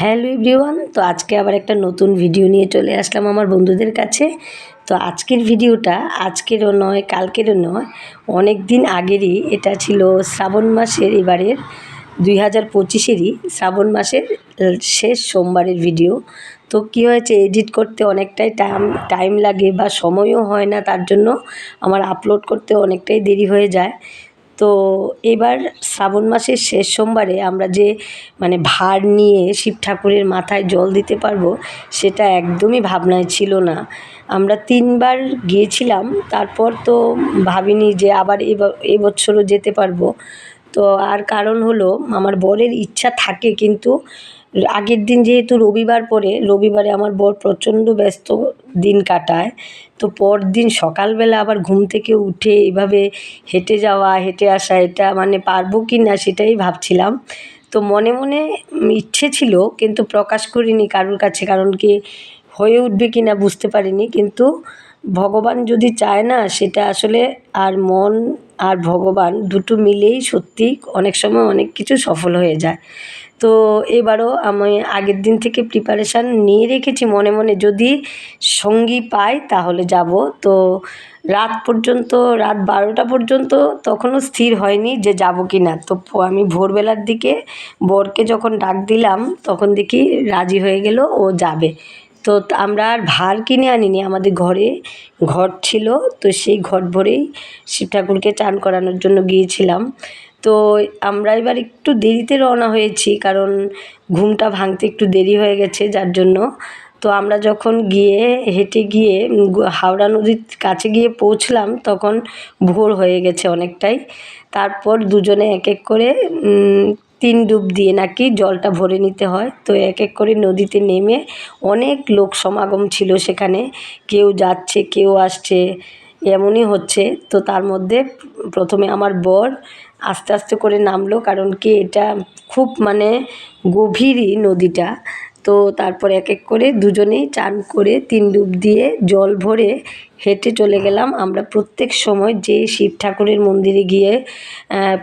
Hello everyone, তো আজকে আবার একটা নতুন ভিডিও নিয়ে চলে আসলাম আমার বন্ধুদের কাছে। তো আজকের ভিডিওটা আজকেরও নয়, কালকেরও নয় অনেক দিন আগেরই। এটা ছিল শ্রাবণ মাসের এবারের, দুই হাজার পঁচিশেরই শ্রাবণ মাসের শেষ সোমবারের ভিডিও। তো কী হয়েছে, এডিট করতে অনেকটাই টাইম টাইম লাগে বা সময়ও হয় না, তার জন্য আমার আপলোড করতে অনেকটাই দেরি হয়ে যায়। তো এবার শ্রাবণ মাসের শেষ সোমবারে আমরা যে মানে ভার নিয়ে শিব ঠাকুরের মাথায় জল দিতে পারব, সেটা একদমই ভাবনায় ছিল না। আমরা তিনবার গিয়েছিলাম, তারপর তো ভাবিনি যে আবার এব- এবছরও যেতে পারব। তো আর কারণ হলো, আমার বরের ইচ্ছা থাকে, কিন্তু আগের দিন যেহেতু রবিবার পরে রবিবারে আমার বর প্রচণ্ড ব্যস্ত দিন কাটায়। তো পরদিন সকালবেলা আবার ঘুম থেকে উঠে এভাবে হেঁটে যাওয়া, হেঁটে আসা, এটা মানে পারব কি না সেটাই ভাবছিলাম। তো মনে মনে ইচ্ছে ছিল কিন্তু প্রকাশ করিনি কারোর কাছে, কারণ কি হয়ে উঠবে কি না বুঝতে পারিনি। কিন্তু ভগবান যদি চায় না, সেটা আসলে আর মন আর ভগবান দুটো মিলেই সত্যি অনেক সময় অনেক কিছু সফল হয়ে যায়। তো এবারও আমি আগের দিন থেকে প্রিপারেশান নিয়ে রেখেছি মনে মনে। যদি সঙ্গী পাই তাহলে যাব। তো রাত পর্যন্ত, রাত বারোটা পর্যন্ত তখনও স্থির হয়নি যে যাব কি না তো আমি ভোরবেলার দিকে বরকে যখন ডাক দিলাম, তখন দেখি রাজি হয়ে গেল, ও যাবে। তো আমরা আর ভার কিনে আনিনি। আমাদের ঘরে ঘট ছিল, তো সেই ঘট ভরেই শিব ঠাকুরকে চান করানোর জন্য গিয়েছিলাম। তো আমরা এবার একটু দেরিতে রওনা হয়েছি, কারণ ঘুমটা ভাঙতে একটু দেরি হয়ে গেছে যার জন্য। তো আমরা যখন গিয়ে হেঁটে গিয়ে হাওড়া নদীর কাছে গিয়ে পৌঁছলাম, তখন ভোর হয়ে গেছে অনেকটাই। তারপর দুজনে এক এক করে তিন ডুব দিয়ে নাকি জলটা ভরে নিতে হয়। তো এক এক করে নদীতে নেমে অনেক লোক সমাগম ছিল সেখানে। কেউ যাচ্ছে, কেউ আসছে, এমনই হচ্ছে। তো তার মধ্যে প্রথমে আমার বর আস্তে আস্তে করে নামলো কারণ কি এটা খুব মানে গভীরই নদীটা। তো তারপর এক এক করে দুজনেই চান করে তিন ডুব দিয়ে জল ভরে হেঁটে চলে গেলাম। আমরা প্রত্যেক সময় যে শিব ঠাকুরের মন্দিরে গিয়ে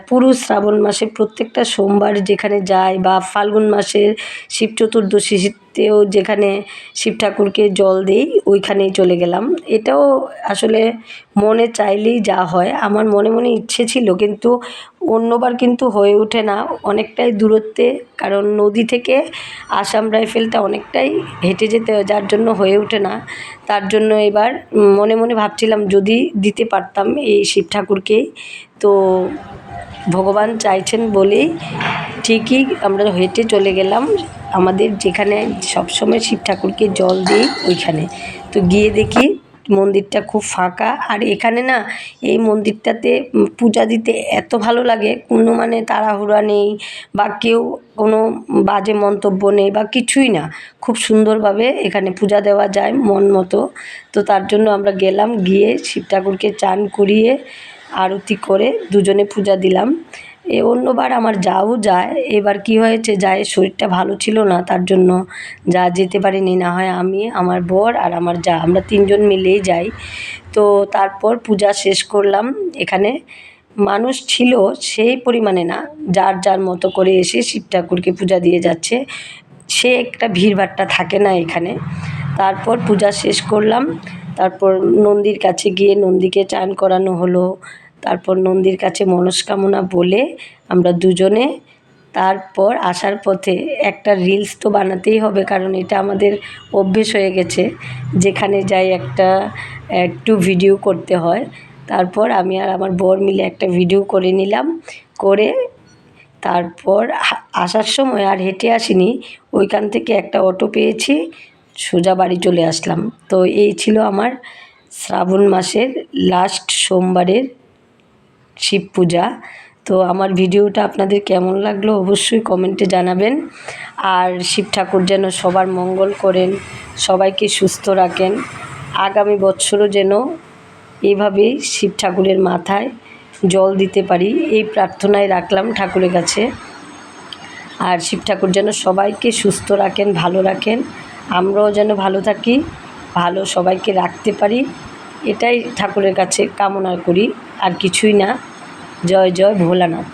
পুরো শ্রাবণ মাসে প্রত্যেকটা সোমবার যেখানে যাই বা ফাল্গুন মাসের শিব চতুর্দশীতেও যেখানে শিব ঠাকুরকে জল দিই, ওইখানেই চলে গেলাম। এটাও আসলে মনে চাইলেই যা হয়। আমার মনে মনে ইচ্ছে ছিল কিন্তু অন্যবার কিন্তু হয়ে ওঠে না। অনেকটাই দূরত্বে, কারণ নদী থেকে আসাম রাইফেলটা অনেকটাই হেঁটে যেতে হয় যার জন্য হয়ে ওঠে না। তার জন্য এবার মনে মনে ভাবছিলাম যদি দিতে পারতাম এই শিব ঠাকুরকে তো ভগবান চাইছেন বলেই ঠিকই আমরা হেঁটে চলে গেলাম। আমাদের যেখানে সবসময় শিব ঠাকুরকে জল দিই ওইখানে। তো গিয়ে দেখি মন্দিরটা খুব ফাঁকা। আর এখানে না, এই মন্দিরটাতে পূজা দিতে এত ভালো লাগে। কোনো মানে তাড়াহুড়া নেই বা কেউ কোনো বাজে মন্তব্য নেই বা কিছুই না। খুব সুন্দরভাবে এখানে পূজা দেওয়া যায় মন মতো। তো তার জন্য আমরা গেলাম, গিয়ে শিব ঠাকুরকে চান করিয়ে আরতি করে দুজনে পূজা দিলাম। এ অন্যবার আমার যাও, যায়। এবার কি হয়েছে, যায়, শরীরটা ভালো ছিল না, তার জন্য যা যেতে পারিনি। না হয় আমি, আমার বর আর আমার যা, আমরা তিনজন মিলেই যাই। তো তারপর পূজা শেষ করলাম। এখানে মানুষ ছিল সেই পরিমাণে না, যার যার মতো করে এসে শিব ঠাকুরকে পূজা দিয়ে যাচ্ছে। সে একটা ভিড়ভাট্টা থাকে না এখানে। তারপর পূজা শেষ করলাম। তারপর নন্দীর কাছে গিয়ে নন্দীকে চান করানো হলো। তারপর নন্দীর কাছে মনস্কামনা বলে আমরা দুজনে তারপর আসার পথে একটা রিলস তো বানাতেই হবে, কারণ এটা আমাদের অভ্যেস হয়ে গেছে। যেখানে যাই একটা, একটু ভিডিও করতে হয়। তারপর আমি আর আমার বর মিলে একটা ভিডিও করে নিলাম, করে তারপর আসার সময় আর হেঁটে আসিনি। ওইখান থেকে একটা অটো পেয়েছি, সোজা বাড়ি চলে আসলাম। তো এই ছিল আমার শ্রাবণ মাসের লাস্ট সোমবারের শিব পূজা। তো আমার ভিডিওটা আপনাদের কেমন লাগল অবশ্যই কমেন্টে জানাবেন। আর শিব ঠাকুর যেন সবার মঙ্গল করেন, সবাইকে সুস্থ রাখেন। আগামী বছরও যেন এইভাবেই শিব ঠাকুরের মাথায় জল দিতে পারি, এই প্রার্থনায় রাখলাম ঠাকুরের কাছে। আর শিব ঠাকুর যেন সবাইকে সুস্থ রাখেন, ভালো রাখেন। আমরাও যেন ভালো থাকি, ভালো সবাইকে রাখতে পারি। এটাই ঠাকুরের কাছে কামনা করি আর কিছুই না। জয় জয় ভোলানাথ।